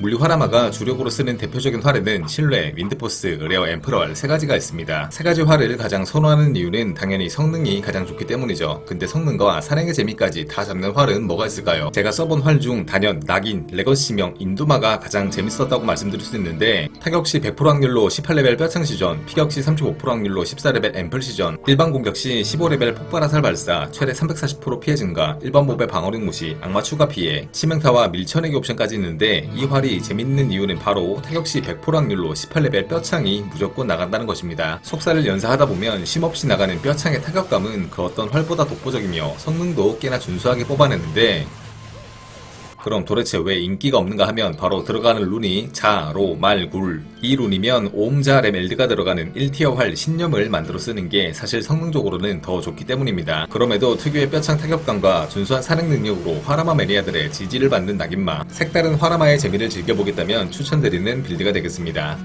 물리 화라마가 주력으로 쓰는 대표적인 활에는 신뢰, 윈드포스, 레어 엠프럴 세 가지가 있습니다. 세 가지 활을 가장 선호하는 이유는 당연히 성능이 가장 좋기 때문이죠. 근데 성능과 사냥의 재미까지 다 잡는 활은 뭐가 있을까요? 제가 써본 활 중 단연, 낙인, 레거시명, 인두마가 가장 재밌었다고 말씀드릴 수 있는데 타격 시 100% 확률로 18레벨 뼈창 시전, 피격 시 35% 확률로 14레벨 앰플 시전, 일반 공격 시 15레벨 폭발화살 발사, 최대 340% 피해 증가, 일반 몹의 방어력 무시, 악마 추가 피해, 치명타와 밀쳐내기 옵션까지 있는데 이 활이 재밌는 이유는 바로 타격 시 100% 확률로 18레벨 뼈창이 무조건 나간다는 것입니다. 속살을 연사하다 보면 쉼없이 나가는 뼈창의 타격감은 그 어떤 활보다 독보적이며 성능도 꽤나 준수하게 뽑아냈는데 그럼 도대체 왜 인기가 없는가 하면 바로 들어가는 룬이 자, 로, 말, 굴. 이 룬이면 오음자, 렘, 엘드가 들어가는 1티어 활 신념을 만들어 쓰는 게 사실 성능적으로는 더 좋기 때문입니다. 그럼에도 특유의 뼈창 타격감과 준수한 사냥 능력으로 화라마 매니아들의 지지를 받는 낙인마. 색다른 화라마의 재미를 즐겨보겠다면 추천드리는 빌드가 되겠습니다.